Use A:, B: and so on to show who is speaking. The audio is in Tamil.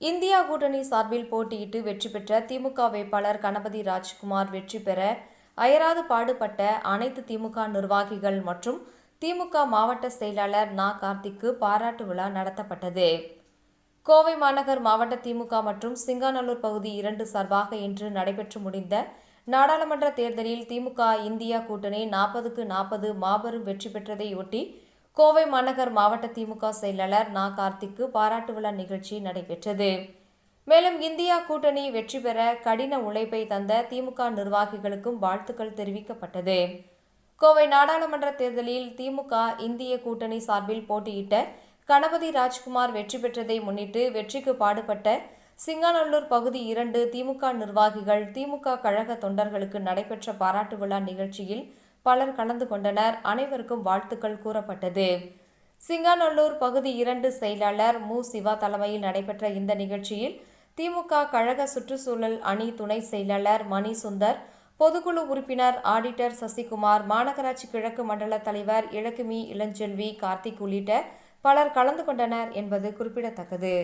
A: இந்தியா கூட்டணி சார்பில் போட்டியிட்டு வெற்றி பெற்ற திமுக வேட்பாளர் கணபதி ராஜ்குமார் வெற்றி பெற அயராது பாடுபட்ட அனைத்து திமுக நிர்வாகிகள் மற்றும் திமுக மாவட்ட செயலாளர் நா. கார்த்திக்கு பாராட்டு விழா நடத்தப்பட்டது. கோவை மாநகர் மாவட்ட திமுக மற்றும் சிங்காநல்லூர் பகுதி இரண்டு சார்பாக இன்று நடைபெற்று முடிந்த நாடாளுமன்ற தேர்தலில் திமுக இந்தியா கூட்டணி நாற்பதுக்கு நாற்பது மாபெரும் வெற்றி பெற்றதையொட்டி கோவை மாநகர் மாவட்ட திமுக செயலாளர் நா. கார்த்திக்கு பாராட்டு விழா நிகழ்ச்சி நடைபெற்றது. மேலும் இந்தியா கூட்டணி வெற்றி பெற கடின உழைப்பை தந்த திமுக நிர்வாகிகளுக்கும் வாழ்த்துக்கள் தெரிவிக்கப்பட்டது. கோவை நாடாளுமன்ற தேர்தலில் திமுக இந்திய கூட்டணி சார்பில் போட்டியிட்ட கணபதி ராஜ்குமார் வெற்றி பெற்றதை முன்னிட்டு வெற்றிக்கு பாடுபட்ட சிங்காநல்லூர் பகுதி இரண்டு திமுக நிர்வாகிகள் திமுக கழக தொண்டர்களுக்கு நடைபெற்ற பாராட்டு விழா நிகழ்ச்சியில் பலர் கலந்து கொண்டனர். அனைவருக்கும் வாழ்த்துக்கள் கூறப்பட்டது. சிங்காநல்லூர் பகுதி இரண்டு செயலாளர் மு. சிவா தலைமையில் நடைபெற்ற இந்த நிகழ்ச்சியில் திமுக கழக சுற்றுச்சூழல் அணி துணை செயலாளர் மணி சுந்தர் பொதுக்குழு உறுப்பினர் ஆடிட்டர் சசிகுமார் மாநகராட்சி கிழக்கு மண்டல தலைவர் இலக்குமி இளஞ்செல்வி கார்த்திக் உள்ளிட்ட பலர் கலந்து கொண்டனர் என்பது குறிப்பிடத்தக்கது.